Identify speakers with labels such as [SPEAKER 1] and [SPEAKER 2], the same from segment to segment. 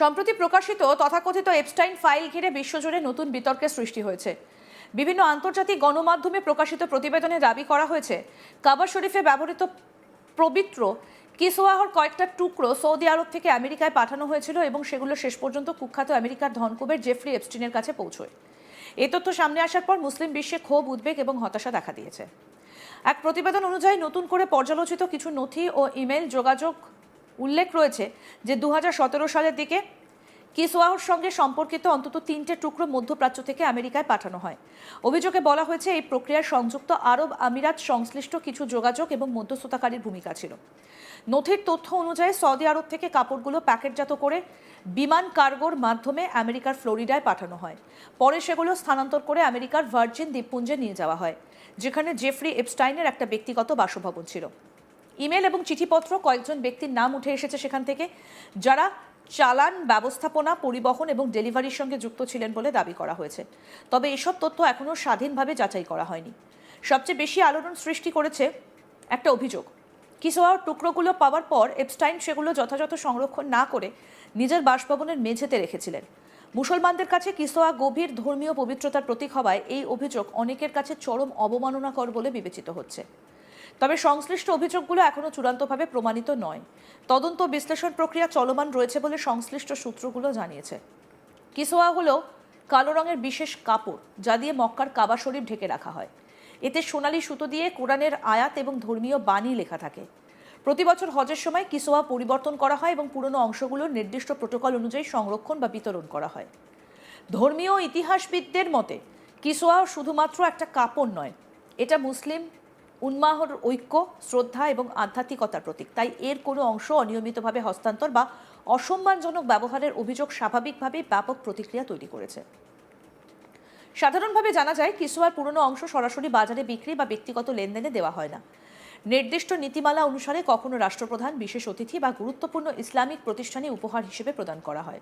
[SPEAKER 1] সম্প্রতি প্রকাশিত তথাকথিত এপস্টাইন ফাইল ঘিরে বিশ্বজুড়ে নতুন বিতর্কের সৃষ্টি হয়েছে। বিভিন্ন আন্তর্জাতিক গণমাধ্যমে প্রকাশিত প্রতিবেদনে দাবি করা হয়েছে, কাবার শরীফে ব্যবহৃত পবিত্র কিসোয়াহর কয়েকটা টুকরো সৌদি আরব থেকে আমেরিকায় পাঠানো হয়েছিল এবং সেগুলো শেষ পর্যন্ত কুখ্যাত আমেরিকার ধনকুবের জেফ্রি এপস্টিনের কাছে পৌঁছয়। এ তথ্য সামনে আসার পর মুসলিম বিশ্বে ক্ষোভ, উদ্বেগ এবং হতাশা দেখা দিয়েছে। এক প্রতিবেদন অনুযায়ী নতুন করে পর্যালোচিত কিছু নথি ও ইমেল যোগাযোগ উল্লেখ রয়েছে যে দু হাজার সতেরো সালের দিকে কিসোয়াহর সঙ্গে সম্পর্কিত অন্তত তিনটে টুকরো মধ্যপ্রাচ্য থেকে আমেরিকায় পাঠানো হয়। অভিযোগে বলা হয়েছে, এই প্রক্রিয়ায় সংযুক্ত আরব আমিরাত সংশ্লিষ্ট কিছু যোগাযোগ এবং মধ্যস্থতাকারীর ভূমিকা ছিল। নথির তথ্য অনুযায়ী সৌদি আরব থেকে কাপড়গুলো প্যাকেটজাত করে বিমান কার্গোর মাধ্যমে আমেরিকার ফ্লোরিডায় পাঠানো হয়। পরে সেগুলো স্থানান্তর করে আমেরিকার ভার্জিন দ্বীপপুঞ্জে নিয়ে যাওয়া হয়, যেখানে জেফ্রি এপস্টাইনের একটা ব্যক্তিগত বাসভবন ছিল। ইমেল এবং চিঠিপত্র, কয়েকজন ব্যক্তির নাম উঠে এসেছে সেখান থেকে, যারা চালান, ব্যবস্থাপনা, পরিবহন এবং ডেলিভারির সঙ্গে যুক্ত ছিলেন বলে দাবি করা হয়েছে। তবে এসব তথ্য এখনও স্বাধীনভাবে যাচাই করা হয়নি। সবচেয়ে বেশি আলোড়ন সৃষ্টি করেছে একটা অভিযোগ। কিসোয়ার টুকরোগুলো পাওয়ার পর এপস্টাইন সেগুলো যথাযথ সংরক্ষণ না করে নিজের বাসভবনের মেঝেতে রেখেছিলেন। মুসলমানদের কাছে কিসোয়া গভীর ধর্মীয় পবিত্রতার প্রতীক হওয়ায় এই অভিযোগ অনেকের কাছে চরম অবমাননাকর বলে বিবেচিত হচ্ছে। তবে সংশ্লিষ্ট অভিযোগগুলো এখনও চূড়ান্তভাবে প্রমাণিত নয়। তদন্ত বিশ্লেষণ প্রক্রিয়া চলমান রয়েছে বলে সংশ্লিষ্ট সূত্রগুলো জানিয়েছে। কিসোয়া হলো কালো রঙের বিশেষ কাপড়, যা দিয়ে মক্কার কাবা শরীফ ঢেকে রাখা হয়। এতে সোনালি সুতো দিয়ে কোরআনের আয়াত এবং ধর্মীয় বাণী লেখা থাকে। প্রতি বছর হজের সময় কিসোয়া পরিবর্তন করা হয় এবং পুরনো অংশগুলো নির্দিষ্ট প্রোটোকল অনুযায়ী সংরক্ষণ বা বিতরণ করা হয়। ধর্মীয় ইতিহাসবিদদের মতে, কিসোয়া শুধুমাত্র একটা কাপড় নয়, এটা মুসলিম উন্মাহর ঐক্য, শ্রদ্ধা এবং আধ্যাত্মিকতার প্রতীক। তাই এর কোনো অংশ অনিয়মিতভাবে হস্তান্তর বা অসম্মানজনক ব্যবহারের অভিযোগ স্বাভাবিকভাবেই ব্যাপক প্রতিক্রিয়া তৈরি করেছে। সাধারণভাবে জানা যায় কিসোয়ার পুরনো অংশ সরাসরি বাজারে বিক্রি বা ব্যক্তিগত লেনদেনে দেওয়া হয় না। নির্দিষ্ট নীতিমালা অনুসারে কখনো রাষ্ট্রপ্রধান, বিশেষ অতিথি বা গুরুত্বপূর্ণ ইসলামিক প্রতিষ্ঠানে উপহার হিসেবে প্রদান করা হয়।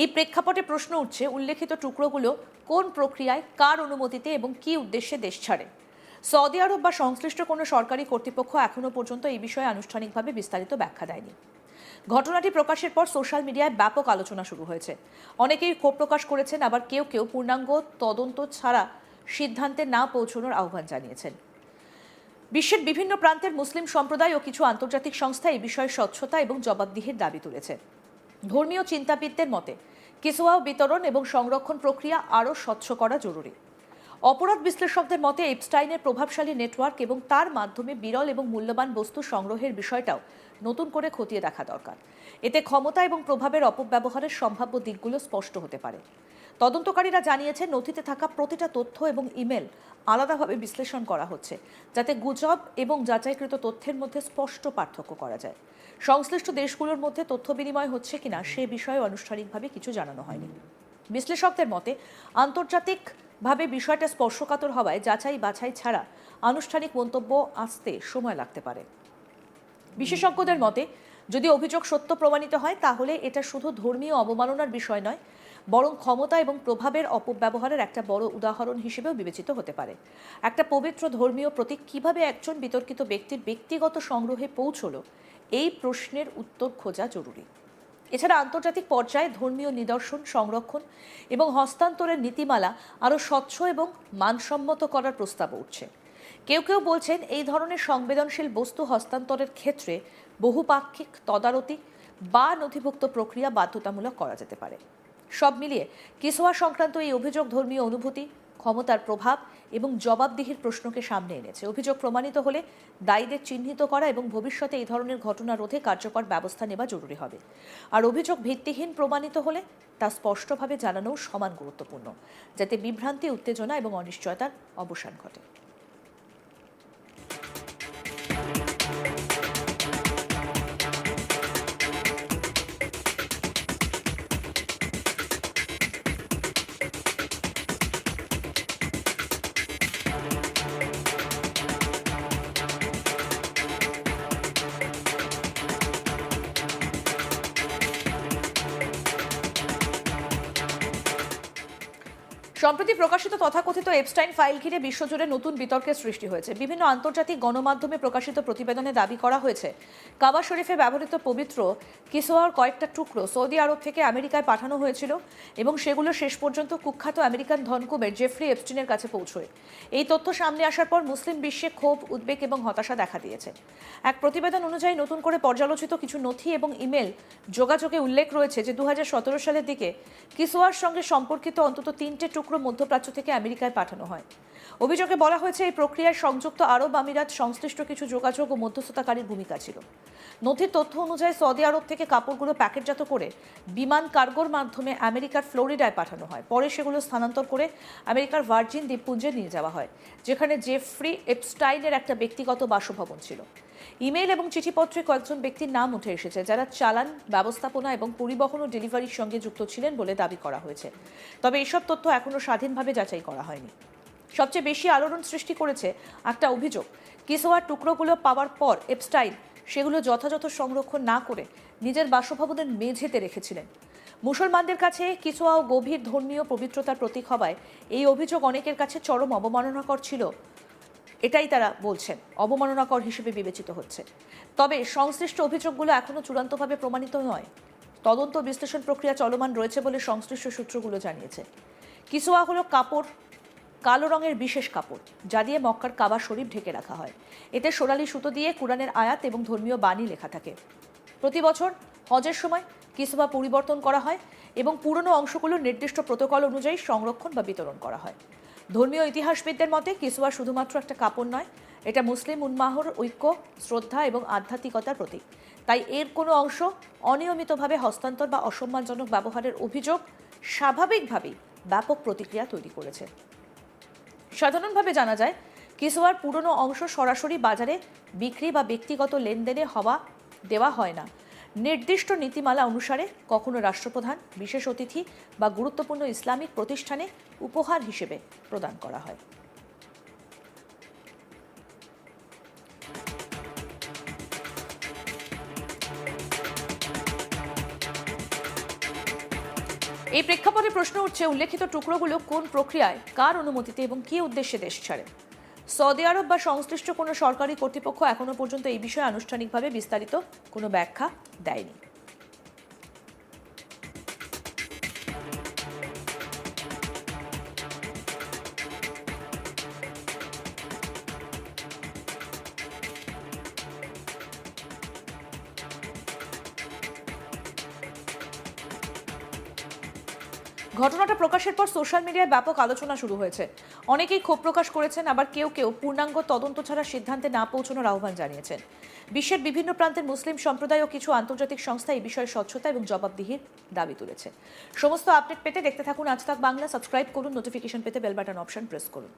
[SPEAKER 1] এই প্রেক্ষাপটে প্রশ্ন উঠছে, উল্লেখিত টুকরোগুলো কোন প্রক্রিয়ায়, কার অনুমতিতে এবং কী উদ্দেশ্যে দেশ ছাড়ে? সৌদি আরব বা সংশ্লিষ্ট কোনো সরকারি কর্তৃপক্ষ এখনও পর্যন্ত এই বিষয়ে আনুষ্ঠানিকভাবে বিস্তারিত ব্যাখ্যা দেয়নি। ঘটনাটি প্রকাশের পর সোশ্যাল মিডিয়ায় ব্যাপক আলোচনা শুরু হয়েছে। অনেকেই ক্ষোভ প্রকাশ করেছেন, আবার কেউ কেউ পূর্ণাঙ্গ তদন্ত ছাড়া সিদ্ধান্তে না পৌঁছানোর আহ্বান জানিয়েছেন। বিশ্বের বিভিন্ন প্রান্তের মুসলিম সম্প্রদায় ও কিছু আন্তর্জাতিক সংস্থা এই বিষয়ে স্বচ্ছতা এবং জবাবদিহির দাবি তুলেছে। ধর্মীয় চিন্তাবিদদের মতে কিসোয়া বিতরণ এবং সংরক্ষণ প্রক্রিয়া আরও স্বচ্ছ করা জরুরি। অপরাধ বিশ্লেষকদের মতে এপস্টাইনের প্রভাবশালী নেটওয়ার্ক এবং তার মাধ্যমে বিরল এবং মূল্যবান বস্তু সংগ্রহের বিষয়টাও নতুন করে খতিয়ে দেখা দরকার। এতে ক্ষমতা এবং প্রভাবের অপব্যবহারের সম্ভাব্য দিকগুলো স্পষ্ট হতে পারে। তদন্তকারীরা জানিয়েছেন, নথিতে থাকা প্রতিটা তথ্য এবং ইমেল আলাদাভাবে বিশ্লেষণ করা হচ্ছে, যাতে গুজব এবং যাচাইকৃত তথ্যের মধ্যে স্পষ্ট পার্থক্য করা যায়। সংশ্লিষ্ট দেশগুলোর মধ্যে তথ্য বিনিময় হচ্ছে কিনা সে বিষয়ে আনুষ্ঠানিকভাবে কিছু জানানো হয়নি। বিশ্লেষকদের মতে, আন্তর্জাতিক ভাবে বিষয়টা স্পর্শকাতর হওয়ায় যাচাই বাছাই ছাড়া আনুষ্ঠানিক মন্তব্য আসতে সময় লাগতে পারে। বিশেষজ্ঞদের মতে, যদি অভিযোগ সত্য প্রমাণিত হয়, তাহলে এটা শুধু ধর্মীয় অবমাননার বিষয় নয়, বরং ক্ষমতা এবং প্রভাবের অপব্যবহারের একটা বড় উদাহরণ হিসেবেও বিবেচিত হতে পারে। একটা পবিত্র ধর্মীয় প্রতীক কীভাবে একজন বিতর্কিত ব্যক্তির ব্যক্তিগত সংগ্রহে পৌঁছলো, এই প্রশ্নের উত্তর খোঁজা জরুরি। এছাড়া আন্তর্জাতিক পর্যায়ে ধর্মীয় নিদর্শন, সংরক্ষণ এবং হস্তান্তরের নীতিমালা আরও স্বচ্ছ এবং মানসম্মত করার প্রস্তাব উঠছে। কেউ কেউ বলছেন এই ধরনের সংবেদনশীল বস্তু হস্তান্তরের ক্ষেত্রে বহুপাক্ষিক তদারতি বা নথিভুক্ত প্রক্রিয়া বাধ্যতামূলক করা যেতে পারে। সব মিলিয়ে কিসোয়া সংক্রান্ত এই অভিযোগ ধর্মীয় অনুভূতি ক্ষমতার প্রভাব এবং জবাবদিহির প্রশ্নকে সামনে এনেছে। অভিযোগ প্রমাণিত হলে দায়ীদের চিহ্নিত করা এবং ভবিষ্যতে এই ধরনের ঘটনা রোধে কার্যকর ব্যবস্থা নেওয়া জরুরি হবে। আর অভিযোগ ভিত্তিহীন প্রমাণিত হলে তা স্পষ্টভাবে জানানোও সমান গুরুত্বপূর্ণ, যাতে বিভ্রান্তি, উত্তেজনা এবং অনিশ্চয়তার অবসান ঘটে। সম্প্রতি প্রকাশিত তথাকথিত এপস্টাইন ফাইল ঘিরে বিশ্বজুড়ে নতুন বিতর্কের সৃষ্টি হয়েছে। বিভিন্ন আন্তর্জাতিক গণমাধ্যমে প্রকাশিত প্রতিবেদনে দাবি করা হয়েছে, কাবা শরীফে ব্যবহৃত পবিত্র কিসোয়ার কয়েকটা টুকরো সৌদি আরব থেকে আমেরিকায় পাঠানো হয়েছিল এবং সেগুলো শেষ পর্যন্ত কুখ্যাত আমেরিকান ধনকুমের জেফ্রি এপস্টিনের কাছে পৌঁছয়। এই তথ্য সামনে আসার পর মুসলিম বিশ্বে ক্ষোভ, উদ্বেগ এবং হতাশা দেখা দিয়েছে। এক প্রতিবেদন অনুযায়ী নতুন করে পর্যালোচিত কিছু নথি এবং ইমেল যোগাযোগে উল্লেখ রয়েছে যে দু হাজার সতেরো সালের দিকে কিসোয়ার সঙ্গে সম্পর্কিত অন্তত তিনটে টুকরো মধ্যপ্রাচ্য থেকে আমেরিকায় পাঠানো হয়। অভিযোগে বলা হয়েছে, এই প্রক্রিয়ায় সংযুক্ত আরব আমিরাত সংশ্লিষ্ট কিছু যোগাযোগ ও মধ্যস্থতাকারীর ভূমিকা ছিল। নথির তথ্য অনুযায়ী সৌদি আরব থেকে কাপড়গুলো প্যাকেটজাত করে বিমান কার্গোর মাধ্যমে আমেরিকার ফ্লোরিডায় পাঠানো হয়। পরে সেগুলো স্থানান্তর করে আমেরিকার ভার্জিন দ্বীপপুঞ্জে নিয়ে যাওয়া হয়, যেখানে জেফ্রি এপস্টাইনের একটা ব্যক্তিগত বাসভবন ছিল। ইমেল এবং চিঠিপত্রে কয়েকজন ব্যক্তির নাম উঠে এসেছে, যারা চালান, ব্যবস্থাপনা এবং পরিবহন ও ডেলিভারির সঙ্গে যুক্ত ছিলেন বলে দাবি করা হয়েছে। তবে এসব তথ্য এখনও স্বাধীনভাবে যাচাই করা হয়নি। সবচেয়ে বেশি আলোড়ন সৃষ্টি করেছে একটা অভিযোগ, কিসোয়ার টুকরোগুলো পাওয়ার পর এপস্টাইন সেগুলো যথাযথ সংরক্ষণ না করে নিজের বাসভবনের মেঝেতে রেখেছিলেন। মুসলমানদের কাছে কিসোয়া ও গভীর ধর্মীয় পবিত্রতার প্রতীক হওয়ায় এই অভিযোগ অনেকের কাছে চরম অবমাননাকর ছিল এটাই তারা বলছেন, অবমাননাকর হিসেবে বিবেচিত হচ্ছে। তবে সংশ্লিষ্ট অভিযোগগুলো এখনও চূড়ান্তভাবে প্রমাণিত নয়। তদন্ত বিশ্লেষণ প্রক্রিয়া চলমান রয়েছে বলে সংশ্লিষ্ট সূত্রগুলো জানিয়েছে। কিসোয়া হলো কাপড়, কালো রঙের বিশেষ কাপড়, যা দিয়ে মক্কার কাবা শরীফ ঢেকে রাখা হয়। এতে সোনালি সুতো দিয়ে কোরআনের আয়াত এবং ধর্মীয় বাণী লেখা থাকে। প্রতি বছর হজের সময় কিসোয়া পরিবর্তন করা হয় এবং পুরনো অংশগুলো নির্দিষ্ট প্রোটোকল অনুযায়ী সংরক্ষণ বা বিতরণ করা হয়। ধর্মীয় ইতিহাসবিদদের মতে কিসোয়া শুধুমাত্র একটা কাপড় নয়, এটা মুসলিম উন্মাহর ঐক্য, শ্রদ্ধা এবং আধ্যাত্মিকতার প্রতীক। তাই এর কোনো অংশ অনিয়মিতভাবে হস্তান্তর বা অসম্মানজনক ব্যবহারের অভিযোগ স্বাভাবিকভাবেই ব্যাপক প্রতিক্রিয়া তৈরি করেছে। সাধারণভাবে জানা যায় কিসোয়ার পুরনো অংশ সরাসরি বাজারে বিক্রি বা ব্যক্তিগত লেনদেনে হওয়া, দেওয়া হয় না। নির্দিষ্ট নীতিমালা অনুসারে কখনো রাষ্ট্রপ্রধান, বিশেষ অতিথি বা গুরুত্বপূর্ণ ইসলামিক প্রতিষ্ঠানে উপহার হিসেবে প্রদান করা হয়। এই প্রেক্ষাপটে প্রশ্ন উঠছে, উল্লেখিত টুকরোগুলো কোন প্রক্রিয়ায়, কার অনুমতিতে এবং কী উদ্দেশ্যে দেশ ছাড়ে? সৌদি আরব বা সংশ্লিষ্ট কোনো সরকারি কর্তৃপক্ষ এখনও পর্যন্ত এই বিষয়ে আনুষ্ঠানিকভাবে বিস্তারিত কোনো ব্যাখ্যা দেয়নি। ঘটনাটা প্রকাশের পর সোশ্যাল মিডিয়ায় ব্যাপক আলোচনা শুরু হয়েছে। অনেকেই ক্ষোভ প্রকাশ করেছেন, আবার কেউ কেউ পূর্ণাঙ্গ তদন্ত ছাড়া সিদ্ধান্তে না পৌঁছানোর আহ্বান জানিয়েছেন। বিশ্বের বিভিন্ন প্রান্তের মুসলিম সম্প্রদায় ও কিছু আন্তর্জাতিক সংস্থা এই বিষয়ে স্বচ্ছতা এবং জবাবদিহির দাবি তুলেছে। সমস্ত আপডেট পেতে দেখতে থাকুন আজ তাক বাংলা, সাবস্ক্রাইব করুন, নোটিফিকেশন পেতে বেল বাটন অপশন প্রেস করুন।